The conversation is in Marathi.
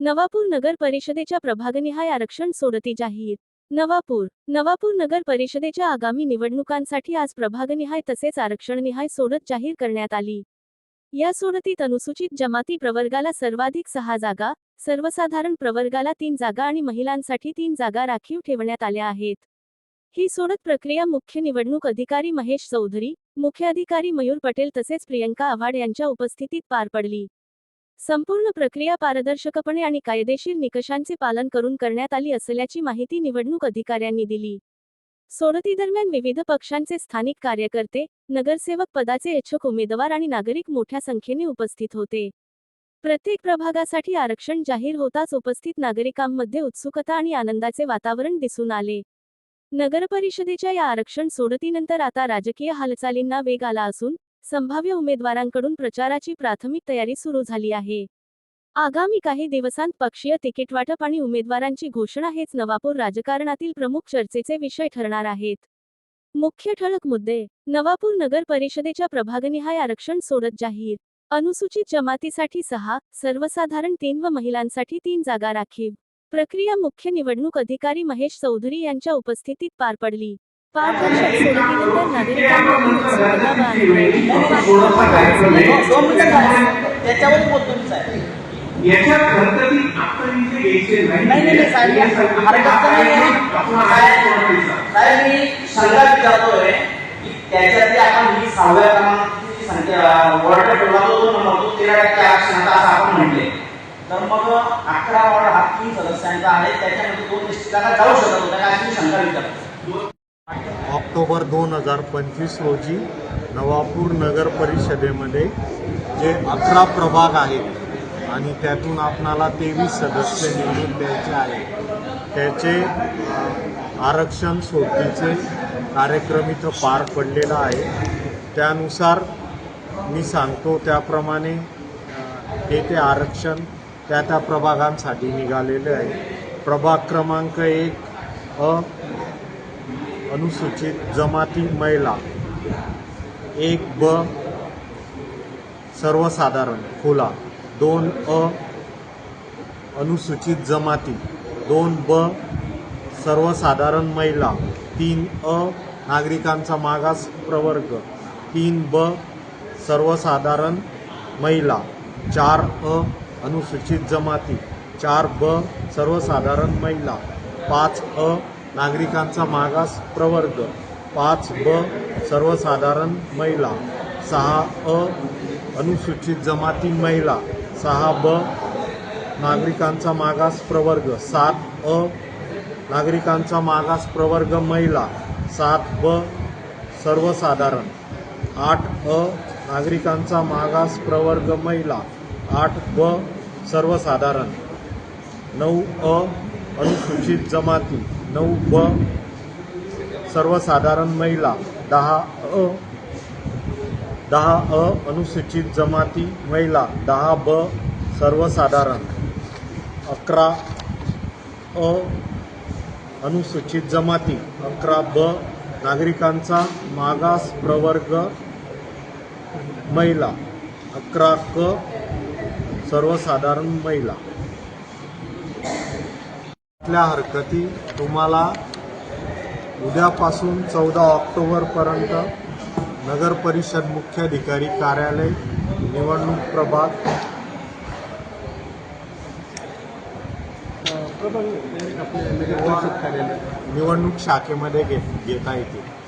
नवापूर नगर परिषदेच्या प्रभागनिहाय आरक्षण सोडती जाहीर. नवापूर नवापूर नगर परिषदेच्या आगामी निवडणुकांसाठी आज प्रभागनिहाय तसेच आरक्षणनिहाय सोडत जाहीर करण्यात आली. या सोडतीत अनुसूचित जमाती प्रवर्गाला सर्वाधिक सहा जागा सर्वसाधारण प्रवर्गाला तीन जागा आणि महिलांसाठी तीन जागा राखीव ठेवण्यात आल्या आहेत. ही सोडत प्रक्रिया मुख्य निवडणूक अधिकारी महेश चौधरी मुख्य अधिकारी मयूर पटेल तसेच प्रियंका आव्हाड यांच्या उपस्थितीत पार पडली. संपूर्ण प्रक्रिया पारदर्शकपणे आणि कायदेशीर निकषांचे पालन करून करण्यात आली असल्याची माहिती निवडणूक अधिकाऱ्यांनी दिली. सोडतीदरम्यान विविध पक्षांचे स्थानिक कार्यकर्ते नगरसेवक पदाचे इच्छुक उमेदवार आणि नागरिक मोठ्या संख्येने उपस्थित होते. प्रत्येक प्रभागासाठी आरक्षण जाहीर होताच उपस्थित नागरिकांमध्ये उत्सुकता आणि आनंदाचे वातावरण दिसून आले. नगरपरिषदेच्या या आरक्षण सोडतीनंतर आता राजकीय हालचालींना वेग आला असून संभाव्य उमेदवारांकडून प्रचाराची प्राथमिक तयारी सुरू झाली आहे. आगामी काही दिवसांत पक्षीय तिकीट वाटप आणि उमेदवारांची घोषणा हेच नवापूर राजकारणातील प्रमुख चर्चेचे विषय ठरणार आहेत. मुख्य ठळक मुद्दे. नवापूर नगर परिषदेच्या प्रभागनिहाय आरक्षण सोडत जाहीर. अनुसूचित जमातीसाठी सहा सर्वसाधारण तीन व महिलांसाठी तीन जागा राखीव. प्रक्रिया मुख्य निवडणूक अधिकारी महेश चौधरी यांच्या उपस्थितीत पार पडली. पारदर्शक की त्याच्यातली आपण ही सहाव्या क्रमांकाची जी संख्या तेरा टक्के आरक्षणाचा असं आपण म्हटले. तर मग अकरा वॉर्ड हा तीन सदस्यांचा आहे. त्याच्यामध्ये दोन निश्चिताला जाऊ शकत होता का अशी शंका विचारतो. ऑक्टोबर दोन हजार पंचवीस रोजी नवापूर नगर परिषदेमध्ये जे अकरा प्रभाग आहेत आणि त्यातून आपणाला तेवीस सदस्य निवडून द्यायचे आहे त्याचे आरक्षण सोडतीचे कार्यक्रम इथं पार पडलेला आहे. त्यानुसार मी सांगतो त्याप्रमाणे हे ते ते आरक्षण त्या त्या प्रभागांसाठी निघालेले आहे. प्रभाग क्रमांक एक अ अनुसूचित जमाती महिला. एक ब. सर्वसाधारण. खुला. दोन अ. अनुसूचित जमाती. दोन ब. सर्वसाधारण महिला. तीन अ. नागरिकांचा मागास प्रवर्ग. तीन ब. सर्वसाधारण महिला. चार अ. अनुसूचित जमाती. चार ब. सर्वसाधारण महिला. पाच अ. नागरिकांचा मागास प्रवर्ग. पाच ब सर्वसाधारण महिला. सहा अ अनुसूचित जमाती महिला. सहा ब नागरिकांचा मागास प्रवर्ग. सात अ नागरिकांचा मागास प्रवर्ग महिला. सात ब सर्वसाधारण. आठ अ नागरिकांचा मागास प्रवर्ग महिला. आठ ब सर्वसाधारण. नऊ अ अनुसूचित जमाती. नऊ ब सर्वसाधारण महिला दहा अ दहा अ अनुसूचित जमाती महिला दहा ब सर्वसाधारण अकरा अ अनुसूचित जमाती अकरा ब नागरिकांचा मागास प्रवर्ग महिला अकरा क सर्वसाधारण महिला. आपल्या हरकती तुम्हाला उद्यापासून चौदा ऑक्टोबरपर्यंत नगर परिषद मुख्याधिकारी कार्यालय निवडणूक प्रभाग? निवडणूक शाखेमध्ये घे घेता येतील.